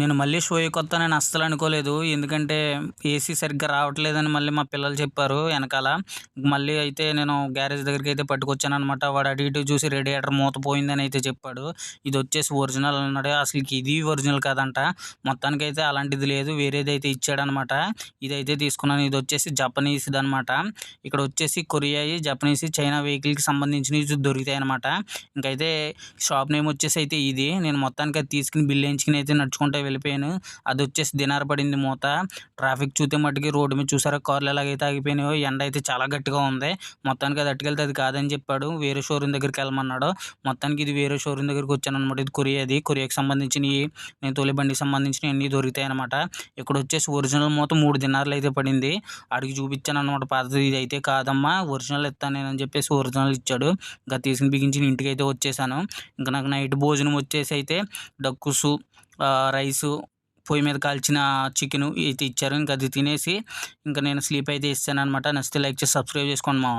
నేను మళ్ళీ షో కొత్తానని అస్సలు అనుకోలేదు. ఎందుకంటే ఏసీ సరిగ్గా రావట్లేదని మళ్ళీ మా పిల్లలు చెప్పారు వెనకాల. మళ్ళీ అయితే నేను గ్యారేజ్ దగ్గరికి అయితే పట్టుకొచ్చాను అనమాట వాడు అటు ఇటు చూసి రేడియేటర్ మూత పోయిందని అయితే చెప్పాడు. ఇది వచ్చేసి ఒరిజినల్ అన్నాడు. అసలు ఇది ఒరిజినల్ కాదంట. మొత్తానికి అయితే అలాంటిది లేదు. వేరేది అయితే ఇచ్చాడనమాట ఇదైతే తీసుకున్నాను. ఇది వచ్చేసి జపనీస్ అనమాట ఇక్కడ వచ్చేసి కొరియాయి జపనీస్ చైనా వెహికల్కి సంబంధించినవి దొరుకుతాయి అనమాట ఇంకైతే షాప్ నేమ్ వచ్చేసి అయితే ఇది. నేను మొత్తానికి అది తీసుకుని బిల్ వేయించుకుని అయితే నడుచుకుంటే వెళ్ళిపోయాను. అది వచ్చేసి దినార పడింది మూత. ట్రాఫిక్ చూస్తే మట్టుకి రోడ్డు మీద చూసారా కార్లు ఎలాగైతే ఆగిపోయినాయో ఎండ అయితే చాలా గట్టిగా ఉంది. మొత్తానికి అది అట్టుకెళ్తే అది కాదని చెప్పాడు. వేరే షోరూమ్ దగ్గరికి వెళ్ళమన్నాడు. మొత్తానికి ఇది వేరే షోరూమ్ దగ్గరికి వచ్చాను అనమాట ఇది కొరియాది కొరియాకి సంబంధించినవి నేను తొలి బండికి సంబంధించినవి అన్నీ దొరుకుతాయి అనమాట ఇక్కడ వచ్చేసి ఒరిజినల్ మూత మూడు దినార్లు అయితే పడింది. అడిగి చూపించాను అనమాట పాతది ఇది అయితే కాదమ్మా ఒరిజినల్ ఇస్తాను నేను అని చెప్పేసి ఒరిజినల్ ఇచ్చాడు. ఇంకా తీసుకుని బిగించి ఇంటికి అయితే వచ్చేసాను. ఇంకా నాకు నైట్ భోజనం వచ్చేసి అయితే డక్కుసు రైసు పొయ్యి మీద కాల్చిన చికెను ఇది ఇచ్చారు. ఇంకా అది తినేసి ఇంకా నేను స్లీప్ అయితే ఇస్తాను అనమాట నచ్చితే లైక్ చేసి సబ్స్క్రైబ్ చేసుకోండి మామ.